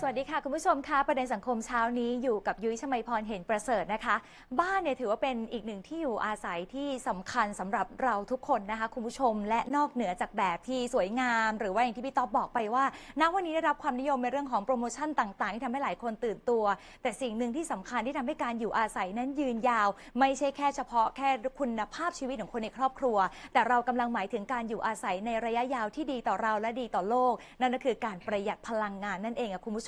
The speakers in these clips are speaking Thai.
สวัสดีค่ะ คุณผู้ชมคะประเด็นสังคมเช้านี้อยู่กับยุ้ยชมัยพรเห็นประเสริฐนะคะ บ้านเนี่ยถือว่าเป็นอีกหนึ่งที่อยู่อาศัยที่สำคัญสำหรับเราทุกคนนะคะ คุณผู้ชมและนอกเหนือจากแบบที่สวยงาม หรือว่าอย่างที่พี่ต๊อบบอกไปว่าณวันนี้ได้รับความนิยมในเรื่องของโปรโมชั่นต่างๆที่ทำให้หลายคนตื่นตัว แต่สิ่งหนึ่งที่สำคัญที่ทำให้การอยู่อาศัยนั้นยืนยาว ไม่ใช่แค่เฉพาะแค่คุณภาพชีวิตของคนในครอบครัว แต่เรากำลังหมายถึงการอยู่อาศัยในระยะยาวที่ดีต่อเราและดีต่อโลก นั่นก็คือการประหยัดพลังงานนั่นเองอะคุณผู้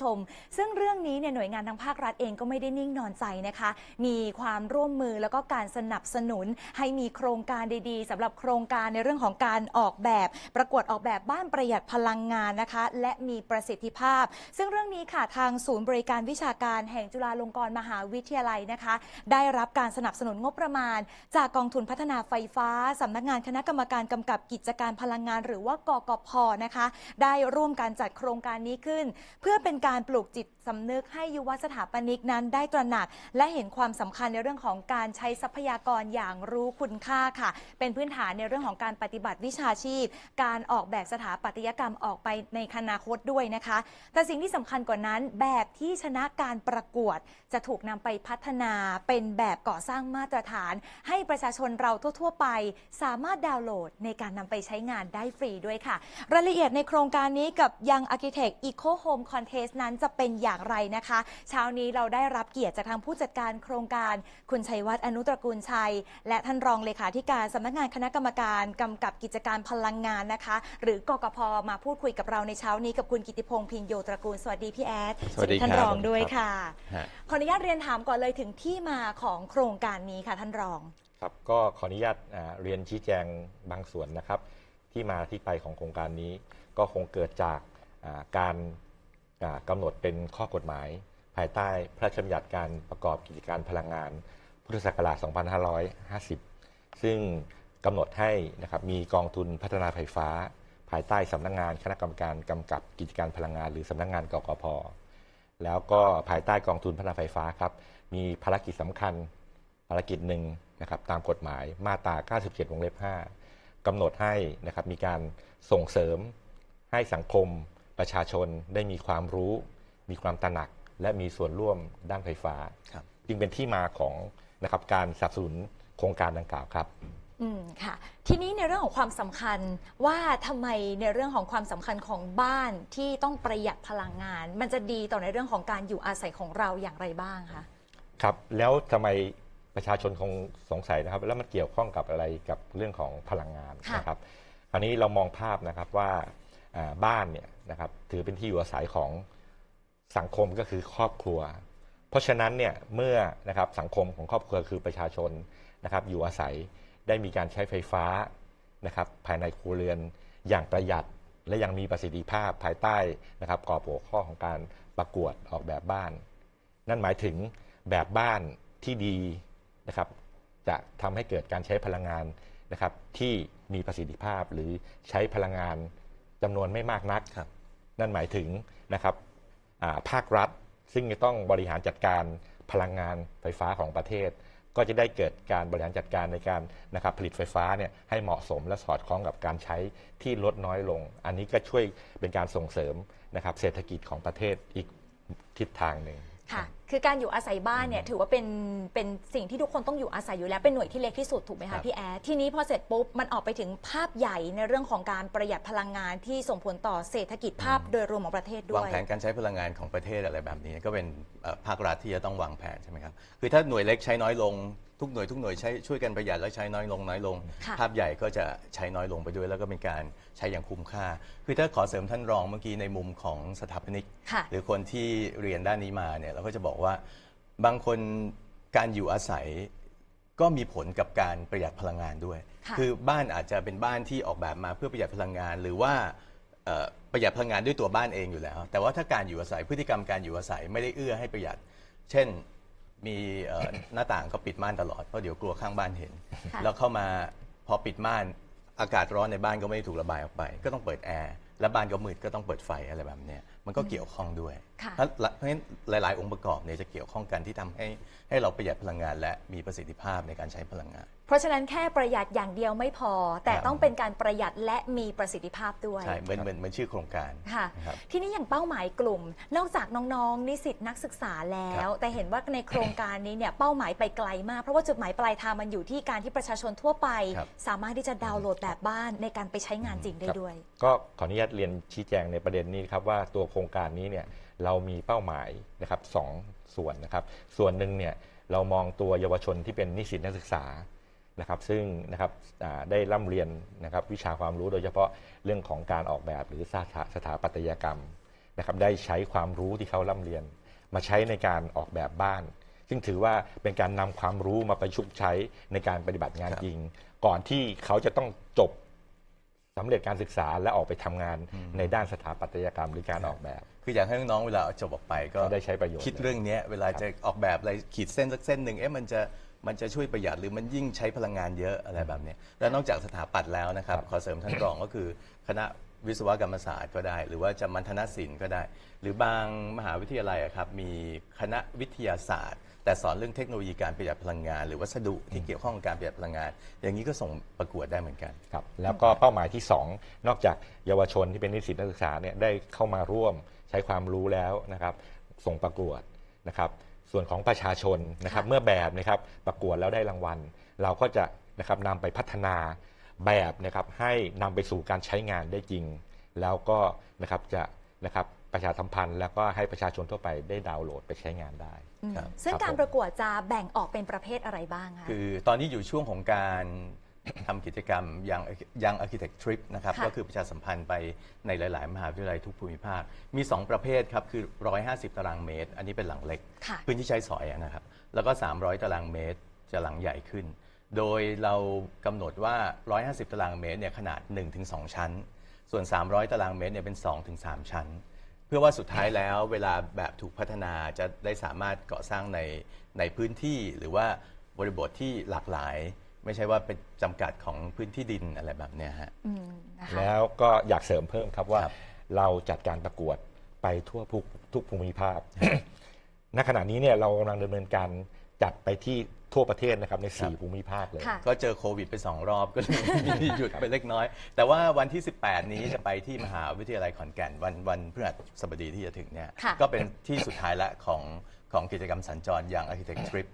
ชมซึ่งเรื่องนี้เนี่ยหน่วยงานทางภาครัฐเองก็ไม่ได้นิ่งนอนใจนะคะ มีความร่วมมือแล้วก็การสนับสนุนให้มีโครงการดีๆสำหรับโครงการในเรื่องของการออกแบบ ประกวดออกแบบบ้านประหยัดพลังงานนะคะ และมีประสิทธิภาพ ซึ่งเรื่องนี้ค่ะทางศูนย์บริการวิชาการแห่งจุฬาลงกรณ์มหาวิทยาลัยนะคะ ได้รับการสนับสนุนงบประมาณ จากกองทุนพัฒนาไฟฟ้าสำนักงานคณะกรรมการกำกับกิจการพลังงาน หรือว่ากกพนะคะ ได้ร่วมการจัดโครงการนี้ขึ้น เพื่อเป็นการการปลูกจิตสำนึกให้ยุวสถาปนิกนั้นได้ตระหนัก และเห็นความสำคัญในเรื่องของการใช้ทรัพยากรอย่างรู้คุณค่าค่ะ เป็นพื้นฐานในเรื่องของการปฏิบัติวิชาชีพ การออกแบบสถาปัตยกรรมออกไปในอนาคตด้วยนะคะ แต่สิ่งที่สำคัญกว่านั้นแบบที่ชนะการประกวด จะถูกนำไปพัฒนาเป็นแบบก่อสร้างมาตรฐาน ให้ประชาชนเราทั่ว ๆ ไป สามารถดาวน์โหลดในการนำไปใช้งานได้ฟรีด้วยค่ะ รายละเอียดในโครงการนี้กับยัง Architect Eco Home Contest นั้นจะเป็นอย่างไรนะคะ เช้านี้เราได้รับเกียรติจากทางผู้จัดการโครงการคุณชัยวัฒน์อนุตระกูลชัย และท่านรองเลขาธิการสำนักงานคณะกรรมการกำกับกิจการพลังงานนะคะ หรือกกพมาพูดคุยกับเราในเช้านี้กับคุณกิติพงษ์พินโยตระกูลสวัสดีพี่แอดสวัสดีท่านครับรองด้วยครับค่ะฮะขออนุญาตเรียนถามก่อนเลยถึงที่มาของโครงการนี้ค่ะท่านรองครับก็ขออนุญาตอ่าเรียนชี้แจงบางส่วนนะครับ ที่มาที่ไปของโครงการนี้ก็คงเกิดจากอ่าการอ่า กำหนดเป็นข้อกฎหมาย ภายใต้พระราชบัญญัติการประกอบกิจการพลังงาน พุทธศักราช 2550 ซึ่งกำหนดให้นะครับมีกองทุนพัฒนาไฟฟ้า ภายใต้สำนักงงานคณะกรรมการกำกับกิจการพลังงาน หรือสำนักงานกกพแล้วก็ภายใต้กองทุนพัฒนาไฟฟ้าครับมีภารกิจสำคัญภารกิจหนึ่งนะครับตามกฎหมายมาตรา 97 วงเล็บ 5กำหนดให้นะครับมีการส่งเสริมให้สังคม ประชาชนได้มีความรู้ มีความตระหนัก และมีส่วนร่วมด้านไฟฟ้าครับจึงเป็นที่มาของนะครับการสนับสนุนโครงการดังกล่าวครับอืมค่ะทีนี้ในเรื่องของความสำคัญว่าทำไมในเรื่องของความสำคัญของบ้านที่ต้องประหยัดพลังงาน มันจะดีต่อในเรื่องของการอยู่อาศัยของเราอย่างไรบ้างคะครับแล้วทำไมประชาชนคงสงสัยนะครับ แล้วมันเกี่ยวข้องกับอะไรกับเรื่องของพลังงานค่ะนะครับคราวนี้เรามองภาพนะครับว่าอ่าบ้านเนี่ย นะครับถือเป็นที่อยู่อาศัยของสังคมก็คือครอบครัว เพราะฉะนั้นเนี่ยเมื่อนะครับสังคมของครอบครัวคือประชาชนนะครับอยู่อาศัยได้มีการใช้ไฟฟ้านะครับภายในครัวเรือนอย่างประหยัดและยังมีประสิทธิภาพภายใต้นะครับกรอบหัวข้อของการประกวดออกแบบบ้าน นั่นหมายถึงแบบบ้านที่ดีนะครับจะทำให้เกิดการใช้พลังงานนะครับที่มีประสิทธิภาพหรือใช้พลังงานจำนวนไม่มากนักครับ นั่นหมายถึงนะครับภาครัฐซึ่งจะต้องบริหารจัดการพลังงานไฟฟ้าของประเทศ ก็จะได้เกิดการบริหารจัดการในการนะครับผลิตไฟฟ้าเนี่ยให้เหมาะสมและสอดคล้องกับการใช้ที่ลดน้อยลง อันนี้ก็ช่วยเป็นการส่งเสริมนะครับเศรษฐกิจของประเทศอีกทิศทางหนึ่งค่ะ คือการอยู่อาศัยบ้านเนี่ยถือว่าเป็นเป็นสิ่งที่ทุกคนต้องอยู่อาศัยอยู่แล้วเป็นหน่วยที่เล็กที่สุดถูกไหมครัคะบ พี่แอดทีนี้พอเสร็จปุ๊บมันออกไปถึงภาพใหญ่ในเรื่องของการประหยัดพลังงานที่ส่งผลต่อเศรษฐกิจภาพโดยรวมของประเทศด้วางวยแผนการใช้พลังงานของประเทศอะไรแบบนี้ ก็เป็นเอ่อภาครัฐที่จะต้องวางแผนใช่ไหมครับคือถ้าหน่วยเล็กใช้น้อยลงทุกหน่วยทุกหน่วยใช้ช่วยกันประหยัดแล้วใช้น้อยลงน้อยลง ค่ะ ภาพใหญ่ก็จะใช้น้อยลงไปด้วย แล้วก็เป็นการใช้อย่างคุ้มค่า คือถ้าขอเสริมท่านรองเมื่อกี้ในมุมของสถาปนิก ค่ะ หรือคนที่เรียนด้านนี้มาเนี่ยเราก็จะบอกว่า บางคนการอยู่อาศัยก็มีผลกับการประหยัดพลังงานด้วยค่ะอบ้านอาจจะเป็นบ้านที่ออกแบบมาเพื่อประหยัดพลังงาน หรือว่าเอ่อประหยัดพลังงานด้วยตัวบ้านเองอยู่แล้ว แต่ว่าถ้าการอยู่อาศัยพฤติกรรมการอยู่อาศัยไม่ได้เอื้อให้ประหยัด เช่นมีเอ่อหน้าต่างก็ปิดม่านตลอดเพราะเดี๋ยวกลัวข้างบ้านเห็นค่ะแล้วเข้ามาพอปิดม่านอากาศร้อนในบ้านก็ไม่ได้ถูกระบายออกไป ก็ต้องเปิดแอร์และบ้านก็มืดก็ต้องเปิดไฟอะไรแบบเนี้ยมันก็เกี่ยวข้องด้วยค่ะเพราะเพราะฉะนั้นหลาย ๆ องค์ประกอบเนี่ยจะเกี่ยวข้องกันที่ทำให้ให้เราประหยัดพลังงาน และมีประสิทธิภาพในการใช้พลังงาน เพราะฉะนั้นแค่ประหยัดอย่างเดียวไม่พอ แต่ครับต้องเป็นการประหยัดและมีประสิทธิภาพด้วย ใช่เหมือนเหมือนเหมือนชื่อโครงการค่ะ นะครับ ทีนี้อย่างเป้าหมายกลุ่ม นอกจากน้องๆ นิสิตนักศึกษาแล้วครับแต่เห็นว่าในโครงการนี้เนี่ยเป้าหมายไปไกลมาก เพราะว่าจุดหมายปลายทางมันอยู่ที่การที่ประชาชนทั่วไป ครับ สามารถที่จะดาวน์โหลดแบบบ้านในการไปใช้งานจริงได้ครับด้วย ก็ขออนุญาตเรียนชี้แจงในประเด็นนี้ครับว่าตัวโครงการนี้เนี่ยเรามีเป้าหมายนะครับสองส่วนนะครับ ส่วนหนึ่งเนี่ยเรามองตัวเยาวชนที่เป็นนิสิตนักศึกษานะครับ ซึ่งนะครับได้ร่ำเรียนนะครับวิชาความรู้โดยเฉพาะเรื่องของการออกแบบหรือสถาสถาปัตยกรรมนะครับ ได้ใช้ความรู้ที่เขาร่ำเรียน มาใช้ในการออกแบบบ้าน ซึ่งถือว่าเป็นการนำความรู้มาประยุกต์ใช้ในการปฏิบัติงานจริง ก่อนที่เขาจะต้องจบ สำเร็จการศึกษาและออกไปทำงานในด้านสถาปัตยกรรมหรือการออกแบบ คืออยากให้น้องๆเวลาจบออกไปก็ก็ได้ใช้ประโยชน์คิดเรื่องเนี้ยเวลาจะออกแบบอะไรขีดเส้นสักเส้นหนึ่งเอ๊ะมันจะมันจะช่วยประหยัดหรือมันยิ่งใช้พลังงานเยอะอะไรแบบเนี้ยแล้วนอกจากสถาปัตย์แล้วนะครับขอเสริมท่านรองก็คือคณะวิศวกรรมศาสตร์ก็ได้ หรือว่าจะมัณฑนศิลป์ก็ได้ หรือบางมหาวิทยาลัยอะครับมีคณะวิทยาศาสตร์ แต่สอนเรื่องเทคโนโลยีการประหยัดพลังงาน หรือวัสดุที่เกี่ยวข้องกับการประหยัดพลังงาน อย่างนี้ก็ส่งประกวดได้เหมือนกัน ครับแล้วก็เป้าหมายที่ 2 นอกจากเยาวชนที่เป็นนิสิตนักศึกษาเนี่ยได้เข้ามาร่วมใช้ความรู้แล้วนะครับ ส่งประกวดนะครับ ส่วนของประชาชนนะครับค่ะเมื่อแบบนะครับประกวดแล้วได้รางวัล เราก็จะนะครับนำไปพัฒนาแบบนะครับให้นำไปสู่การใช้งานได้จริง แล้วก็นะครับจะนะครับ ประชาสัมพันธ์ แล้วก็ให้ประชาชนทั่วไปได้ดาวน์โหลดไปใช้งานได้ อืมครับ ซึ่งครับการผมประกวดจะแบ่งออกเป็นประเภทอะไรบ้างคะ คือตอนนี้อยู่ช่วงของการ ทำกิจกรรมยังยัง Architect Trip นะครับ ค่ะก็คือประชาสัมพันธ์ไปในหลาย ๆ มหาวิทยาลัยทุกภูมิภาค มี 2 ประเภทครับ คือ 150 ตารางเมตร อันนี้เป็นหลังเล็ก ค่ะ พื้นที่ใช้สอยอะนะครับ แล้วก็ 300 ตารางเมตรจะหลังใหญ่ขึ้น โดยเรากำหนดว่า 150 ตารางเมตรเนี่ยขนาด 1-2 ชั้น ส่วน 300 ตารางเมตรเนี่ยเป็น 2-3 ชั้นเพื่อว่าสุดท้ายแล้วเวลาแบบถูกพัฒนาจะได้สามารถก่อสร้างในในพื้นที่หรือว่าบริบทที่หลากหลาย ไม่ใช่ว่าเป็นจำกัดของพื้นที่ดินอะไรแบบเนี้ยฮะอืมนะคะแล้วก็อยากเสริมเพิ่มครับว่าครับเราจัดการประกวดไปทั่วทุกทุกภูมิภาค ณขณะนี้เนี่ยเรากำลังดำเนินการ จัดไปที่ทั่วประเทศนะครับในสี่ภูมิภาคเลย ค่ะ ก็เจอโควิดไป 2 รอบก็เลย มีหยุดไปเล็กน้อย แต่ว่าวันที่ 18 นี้จะไปที่มหาวิทยาลัยขอนแก่น วันวันพฤหัสบดีที่จะถึงเนี่ยค่ะ ก็เป็นที่สุดท้ายละของของกิจกรรมสัญจรอย่าง Architect Trip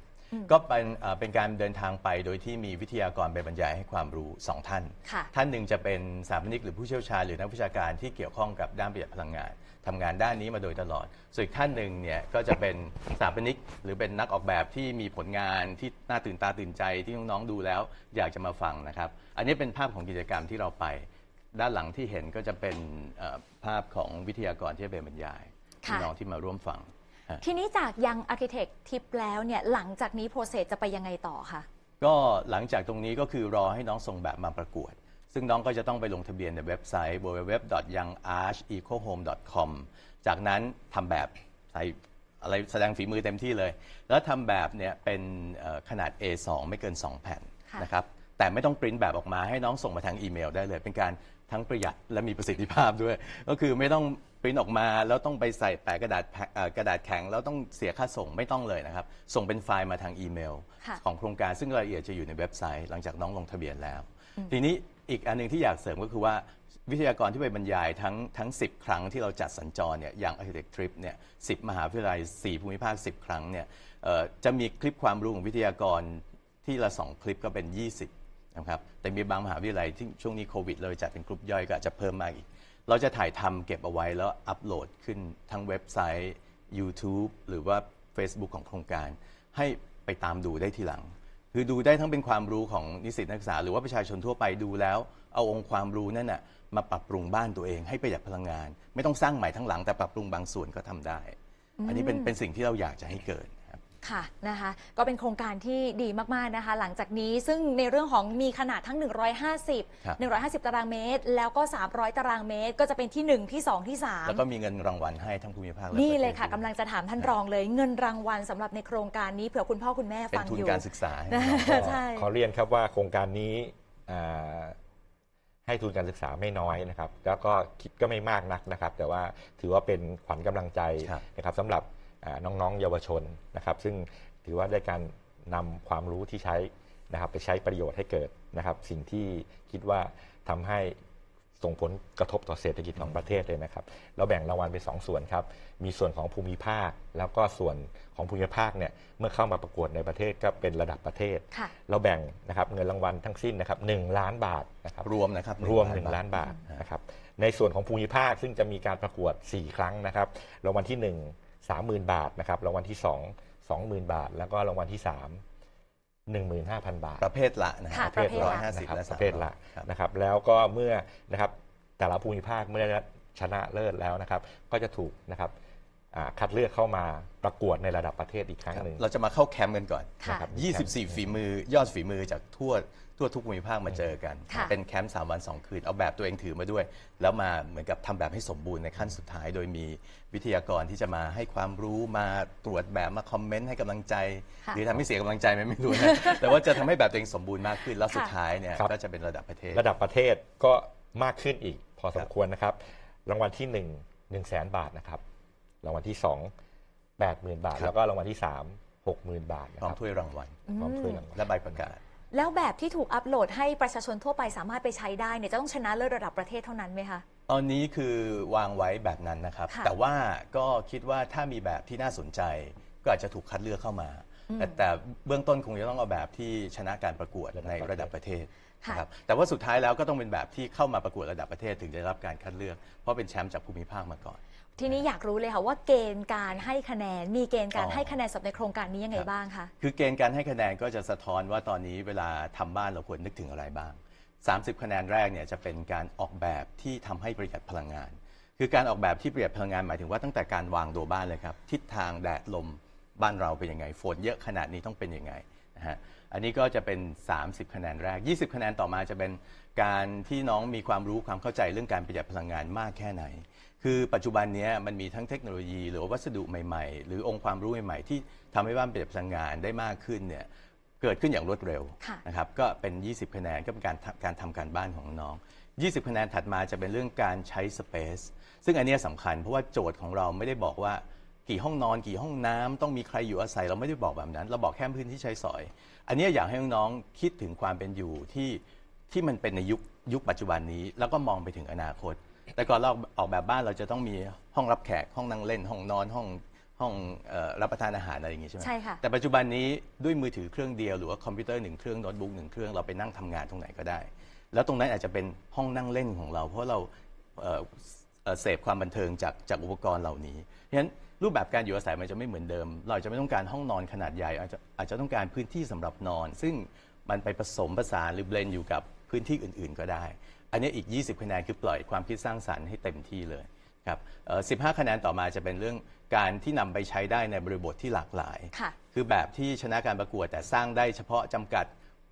ก็เป็นเอ่อเป็นการเดินทางไปโดยที่มีวิทยากรไปบรรยายให้ความรู้2ท่าน ค่ะ ท่านหนึ่งจะเป็นสถาปนิกหรือผู้เชี่ยวชาญหรือนักวิชาการที่เกี่ยวข้องกับด้านประหยัดพลังงานทำงานด้านนี้มาโดยตลอด ส่วนอีกท่านหนึ่งเนี่ยก็จะเป็นสถาปนิกหรือเป็นนักออกแบบที่มีผลงานที่น่าตื่นตาตื่นใจที่น้องๆดูแล้ว อยากจะมาฟังนะครับ อันนี้เป็นภาพของกิจกรรมที่เราไป ด้านหลังที่เห็นก็จะเป็นเอ่อภาพของวิทยากรที่จะเป็นบรรยายค่ะพี่น้องที่มาร่วมฟัง ทีนี้จากยังอาร์เคเต็กทิปแล้วเนี่ยหลังจากนี้โปรเซสจะไปยังไงต่อคะก็หลังจากตรงนี้ก็คือรอให้น้องส่งแบบมาประกวด ซึ่งน้องก็จะต้องไปลงทะเบียนในเว็บไซต์ www.youngarchecohome.com จากนั้นทำแบบใส่อะไรแสดงฝีมือเต็มที่เลย แล้วทำแบบเนี่ยเป็นเอ่อขนาด A2 ไม่เกิน 2 แผ่นค่ะนะครับ แต่ไม่ต้องปริ้นแบบออกมาให้น้องส่งมาทางอีเมลได้เลย เป็นการทั้งประหยัดและมีประสิทธิภาพด้วย ก็คือไม่ต้องปริ้นออกมาแล้วต้องไปใส่แปะกระดาษแผ่นเอ่อกระดาษแข็งแล้วต้องเสียค่าส่งไม่ต้องเลยนะครับ ส่งเป็นไฟล์มาทางอีเมล ค่ะ ของโครงการซึ่งรายละเอียดจะอยู่ในเว็บไซต์หลังจากน้องลงทะเบียนแล้ว ทีนี้อีกอันหนึงที่อยากเสริมก็คือว่าวิทยากรที่ไปบรรยายทั้งทั้ง 10 ครั้งที่เราจัดสัญจรเนี่ยอย่าง Architect Trip เนี่ย10 มหาวิทยาลัย 4 ภูมิภาค 10 ครั้งเนี่ยเอ่อจะมีคลิปความรู้ของวิทยากรที่ละ 2 คลิปก็เป็น 20 นะครับแต่มีบางมหาวิทยาลัยที่ช่วงนี้โควิด เลยจัดเป็นกลุ่มย่อยก็อาจจะเพิ่มมากอีก เราจะถ่ายทำเก็บเอาไว้แล้วอัปโหลดขึ้นทั้งเว็บไซต์ YouTube หรือว่า Facebook ของโครงการ ให้ไปตามดูได้ทีหลัง คือดูได้ทั้งเป็นความรู้ของนิสิตนักศึกษา หรือว่าประชาชนทั่วไปดูแล้ว เอาองค์ความรู้นั่นน่ะมาปรับปรุงบ้านตัวเองให้ประหยัดพลังงาน ไม่ต้องสร้างใหม่ทั้งหลังแต่ปรับปรุงบางส่วนก็ทำได้ อันนี้เป็นเป็นสิ่งที่เราอยากจะให้เกิด ครับค่ะนะคะก็เป็นโครงการที่ดีมาก ๆ นะคะ หลังจากนี้ซึ่งในเรื่องของมีขนาดทั้งครับ150 150 ตารางเมตร แล้วก็ 300 ตารางเมตร ก็จะเป็นที่ 1 ที่ 2 ที่แล้วก็มีเงินรางวัลให้ทั้งภูมิภาคและ3นี่ประทศเลยค่ะด้วกำลังจะถามท่านรองเลย เงินรางวัลสำหรับในโครงการนี้เผื่อคุณพ่อคุณแม่เป็นฟังทุนอยู่การศึกษาให้นะน้องใช่ขอเรียนครับว่าโครงการนี้อ่าให้ทุนการศึกษาไม่น้อยนะครับ แล้วก็คิดก็ไม่มากนักนะครับ แต่ว่าถือว่าเป็นขวัญกำลังใจครับนะครับสำหรับอ่า น้องๆ เยาวชนนะครับ ซึ่งถือว่าได้การนำความรู้ที่ใช้นะครับ ไปใช้ประโยชน์ให้เกิดนะครับ สิ่งที่คิดว่าทำให้ส่งผลกระทบต่อเศรษฐกิจของประเทศเลยนะครับ เราแบ่งรางวัลเป็นสองส่วนครับ มีส่วนของภูมิภาค แล้วก็ส่วนของภูมิภาคเนี่ยเมื่อเข้ามาประกวดในประเทศก็เป็นระดับประเทศค่ะเราแบ่งนะครับเงินรางวัลทั้งสิ้นนะครับหล้านบาทนะครับรวมนะครับรวม 1 ล้านบาทนะครับในส่วนของภูมิภาคซึ่งจะมีการประกวด 4 ครั้งนะครับรางวัลที่ 1 30,000 บาทนะครับรางวัลที่ 2 20,000 บาท แล้วก็รางวัลที่ 3 15,000 บาท ประเภทละนะฮะค่ะประเภทประเภทละร้อยห้าสิบนะครับและปสามระเภทละครับนะครับแล้วก็เมื่อนะครับแต่ละภูมิภาคเมื่อได้ชนะเลิศแล้วนะครับ ก็จะถูกนะครับอ่า คัดเลือกเข้ามาประกวดในระดับประเทศอีกครั้งหนึ่งเราจะมาเข้าแคมป์กันก่อน ค่ะ นะครับ24 ฝีมือยอดฝีมือจากทั่วทั่วทุกภูมิภาคมาเจอกัน ค่ะ เป็นแคมป์3วัน 2 คืน เอาแบบตัวเองถือมาด้วย แล้วมาเหมือนกับทำแบบให้สมบูรณ์ในขั้นสุดท้าย โดยมีวิทยากรที่จะมาให้ความรู้มาตรวจแบบมาคอมเมนต์ให้กำลังใจ ค่ะ หรือทำให้เสียกำลังใจไหมไม่รู้นะ แต่ว่าจะทำให้แบบตัวเองสมบูรณ์มากขึ้นแล้วสุดค่ะท้ายเนี่ยครับ ก็จะเป็นระดับประเทศ ระดับประเทศก็มากขึ้นอีกพอสมควรนะครับ รางวัลที่ 1 1 0 0 0 0แบาทนะครับ รางวัลที่2 80,000บาท ครับ แล้วก็รางวัลที่3 60,000บาทนะพร้อคมรับถ้วยรางวัลพร้อมถ้วยรางวัลและใบประกาศ แล้วแบบที่ถูกอัปโหลดให้ประชาชนทั่วไปสามารถไปใช้ได้เนี่ยจะต้องชนะเลิศระดับประเทศเท่านั้นไหมคะ ตอนนี้คือวางไว้แบบนั้นนะครับ ค่ะแต่ว่าก็คิดว่าถ้ามีแบบที่น่าสนใจ ก็อาจจะถูกคัดเลือกเข้ามาแต่แต่เบื้องต้นคงจะต้องเอาแบบที่ชนะการประกวดในระดับประเทศค่ะ นะครับแต่ว่าสุดท้ายแล้วก็ต้องเป็นแบบที่เข้ามาประกวดระดับประเทศถึงจะได้รับการคัดเลือก เพราะเป็นแชมป์จากภูมิภาคมาก่อน ทีนี้อยากรู้เลยค่ะว่าเกณฑ์การให้คะแนน มีเกณฑ์การอ๋อ ให้คะแนนสำหรับในโครงการนี้ยังไงครับบ้างคะ คือเกณฑ์การให้คะแนนก็จะสะท้อนว่าตอนนี้เวลาทำบ้านเราควรนึกถึงอะไรบ้าง 30 คะแนนแรกเนี่ยจะเป็นการออกแบบที่ทำให้ประหยัดพลังงาน คือการออกแบบที่ประหยัดพลังงานหมายถึงว่าตั้งแต่การวางตัวบ้านเลยครับ ทิศทางแดดลมบ้านเราเป็นยังไง ฝนเยอะขนาดนี้ต้องเป็นยังไงนะฮะ อันนี้ก็จะเป็น 30 คะแนนแรก 20 คะแนนต่อมาจะเป็นการที่น้องมีความรู้ความเข้าใจเรื่องการประหยัดพลังงานมากแค่ไหน คือปัจจุบันเนี้ยมันมีทั้งเทคโนโลยี หรือว่าวัสดุใหม่ ๆ หรือองค์ความรู้ใหม่ๆ ที่ทำให้บ้านประหยัดพลังงานได้มากขึ้นเนี่ยเกิดขึ้นอย่างรวดเร็วค่ะ นะครับก็เป็น 20 คะแนนก็เป็นการทำการทำการบ้านของน้อง 20 คะแนนถัดมาจะเป็นเรื่องการใช้สเปซซึ่งอันเนี้ยสำคัญเพราะว่าโจทย์ของเราไม่ได้บอกว่ากี่ห้องนอนกี่ห้องน้ำต้องมีใครอยู่อาศัยเราไม่ได้บอกแบบนั้น เราบอกแค่พื้นที่ใช้สอย อันเนี้ยอยากให้น้องๆคิดถึงความเป็นอยู่ที่ที่มันเป็นในยุคยุคปัจจุบันนี้ แล้วก็มองไปถึงอนาคต แต่ก่อนเราออกแบบบ้านเราจะต้องมีห้องรับแขกห้องนั่งเล่น ห้องนอนห้องห้องเอ่อรับประทานอาหารอะไรอย่างงี้ใช่ไหมใช่ค่ะ แต่ปัจจุบันนี้ด้วยมือถือเครื่องเดียวหรือว่าคอมพิวเตอร์หนึ่งเครื่องโน้ตบุ๊กหนึ่งเครื่องเราไปนั่งทำงานตรงไหนก็ได้ แล้วตรงนั้นอาจจะเป็นห้องนั่งเล่นของเรา เพราะเราเอ่อเอ่อเสพความบันเทิงจากจากอุปกรณ์เหล่านี้เพราะฉะนั้นรูปแบบการอยู่อาศัยมันจะไม่เหมือนเดิม เราอาจจะไม่ต้องการห้องนอนขนาดใหญ่อาจจะอาจจะต้องการพื้นที่สำหรับนอน ซึ่งมันไปผสมผสานหรือเบลนอยู่กับพื้นที่อื่น ๆ ก็ได้ อันนี้อีก 20 คะแนนคือปล่อยความคิดสร้างสรรค์ให้เต็มที่เลยครับเอ่อ15คะแนนต่อมาจะเป็นเรื่องการที่นำไปใช้ได้ในบริบทที่หลากหลายค่ะคือแบบที่ชนะการประกวดแต่สร้างได้เฉพาะจำกัด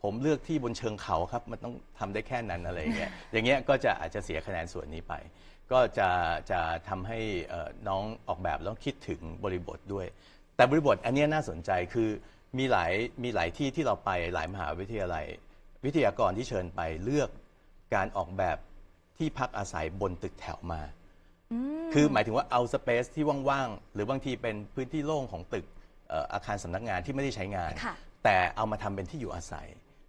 ผมเลือกที่บนเชิงเขาครับ มันต้องทำได้แค่นั้นอะไรอย่างเงี้ย อย่างเงี้ยก็จะอาจจะเสียคะแนนส่วนนี้ไป ก็จะจะทำให้เอ่อน้องออกแบบแล้วคิดถึงบริบทด้วย แต่บริบทอันเนี้ยน่าสนใจคือมีหลายมีหลายที่ที่เราไปหลายมหาวิทยาลัย วิทยากรที่เชิญไปเลือก การออกแบบที่พักอาศัยบนตึกแถวมา คือหมายถึงว่าเอาสเปซที่ว่างๆ หรือบางทีเป็นพื้นที่โล่งของตึกเอ่ออาคารสำนักงานที่ไม่ได้ใช้งานค่ะแต่เอามาทำเป็นที่อยู่อาศัย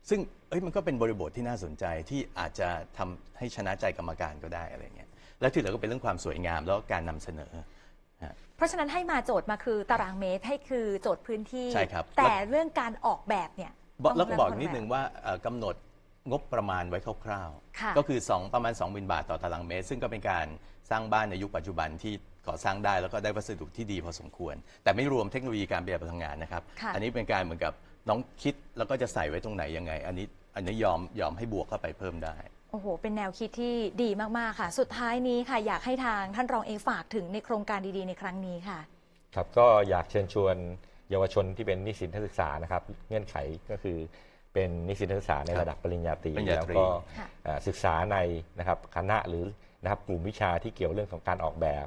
ซึ่งเอ้ยมันก็เป็นบริบทที่น่าสนใจที่อาจจะทำให้ชนะใจกรรมการก็ได้อะไรเงี้ยแล้วที่เหลือก็เป็นเรื่องความสวยงามแล้วก็การนำเสนอ เพราะฉะนั้นให้มาโจทย์มาคือตารางเมตรให้คือโจทย์พื้นที่ใช่ครับแต่เรื่องการออกแบบเนี่ยบอกต้แล้วก็บอกเริ่มนิดนึงว่าเอ่อกำหนด งบประมาณไว้คร่าวค่ะๆ ก็คือ 2 ประมาณ20,000 บาทต่อตารางเมตร ซึ่งก็เป็นการสร้างบ้านในยุคปัจจุบันที่ก่อสร้างได้แล้วก็ได้วัสดุที่ดีพอสมควร แต่ไม่รวมเทคโนโลยีการประหยัดพลังงานนะครับ ค่ะ อันนี้เป็นการเหมือนกับน้องคิดแล้วก็จะใส่ไว้ตรงไหนยังไง อันนี้อันนี้ยอมยอมให้บวกเข้าไปเพิ่มได้ โอ้โห เป็นแนวคิดที่ดีมาก ๆ ค่ะ สุดท้ายนี้ค่ะ อยากให้ทางท่านรองเองฝากถึงในโครงการดี ๆ ในครั้งนี้ค่ะ ครับก็อยากเชิญชวนเยาวชนที่เป็นนิสิตนักศึกษานะครับ เงื่อนไขก็คือ เป็นนิสิตนักศึกษาในครับระดับปริญญาตรีปริญญาแล้วตรี ก็ค่ะเอ่อศึกษาในนะครับคณะหรือนะครับกลุ่มวิชาที่เกี่ยวเรื่องของการออกแบบ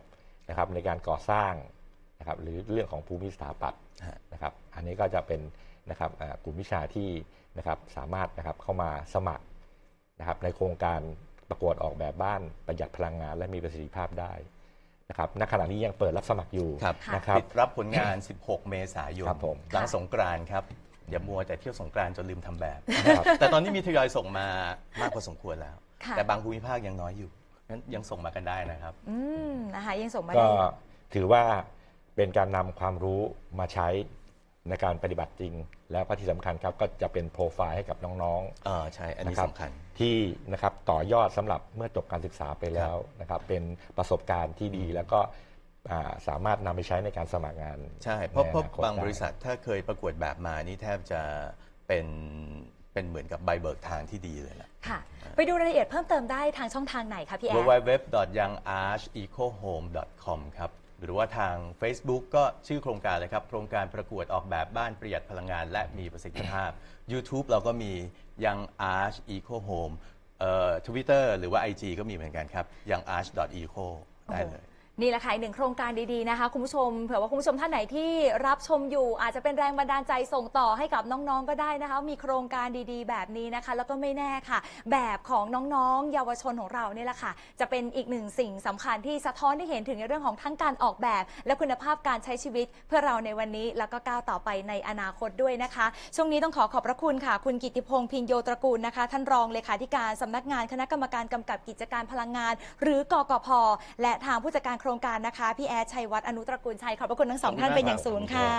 นะครับในการก่อสร้างนะครับหรือเรื่องของภูมิสถาปัตย์ฮะนะครับอันนี้ก็จะเป็นนะครับเอ่อกลุ่มวิชาที่นะครับสามารถนะครับเข้ามาสมัครนะครับในโครงการประกวดออกแบบบ้านประหยัดพลังงาน และมีประสิทธิภาพได้นะครับณขณะนี้ยังเปิดรับสมัครอยู่ครับ นะครับ ปิดรับผลงาน 16 เมษายน ครับผม หลังสงกรานต์ครับ อย่ามัวแต่เที่ยวสงกรานต์จนลืมทำแบบครับแต่ตอนนี้มีทยอยส่งมามากพอสมควรแล้ว ค่ะ แต่บางภูมิภาคยังน้อยอยู่งั้นยังส่งมากันได้นะครับ อืมนะคะยังส่งมาก็ได้ถือว่าเป็นการนำความรู้มาใช้ในการปฏิบัติจริง แล้วก็ที่สำคัญครับก็จะเป็นโปรไฟล์ให้กับน้องอ่าใช่ อันนี้นะครับสำคัญๆที่นะครับต่อยอดสำหรับเมื่อจบการศึกษาไปแล้วนะครับเป็นประสบการณ์ที่ดีแล้วก็อ่า สามารถนำไปใช้ในการสมัครงาน ใช่ เพราะในเพราะอนาคตบางได้บริษัทถ้าเคยประกวดแบบมานี่แทบจะเป็นเป็นเหมือนกับใบเบิกทางที่ดีเลยล่ะค่ะ ไปดูรายละเอียดเพิ่มเติมได้ทางช่องทางไหนคะพี่แอด www.youngarchecohome.com ครับหรือว่าทาง Facebook ก็ชื่อโครงการเลยครับ โครงการประกวดออกแบบบ้านประหยัดพลังงาน และมีประสิทธิภาพ YouTube เราก็มี Young Arch Eco Home เอ่อ Twitter หรือว่า IG ก็มีเหมือนกันครับ young arch eco ได้เลย นี่แหละค่ะอีกหนึ่งโครงการดีๆนะคะคุณผู้ชมเผื่อว่าคุณผู้ชมท่านไหนที่รับชมอยู่ อาจจะเป็นแรงบันดาลใจส่งต่อให้กับน้องๆก็ได้นะคะ มีโครงการดีๆ แบบนี้นะคะ แล้วก็ไม่แน่ค่ะ แบบของน้องๆ เยาวชนของเราเนี่ยแหละค่ะ จะเป็นอีกหนึ่งสิ่งสำคัญที่สะท้อนให้เห็นถึงในเรื่องของทั้งการออกแบบ และคุณภาพการใช้ชีวิตเพื่อเราในวันนี้ แล้วก็ก้าวต่อไปในอนาคตด้วยนะคะ ช่วงนี้ต้องขอขอบพระคุณค่ะ คุณกิติพงษ์พินโยตระกูลนะคะ ท่านรองเลขาธิการสำนักงานคณะกรรมการกำกับกิจการพลังงาน หรือกกพและทางผู้จัดการโครงการนะคะ พี่แอดชัยวัฒน์อนุตระกูลชัยขอบพระคุณทั้งสองท่านเป็นอย่างสูงค่ะ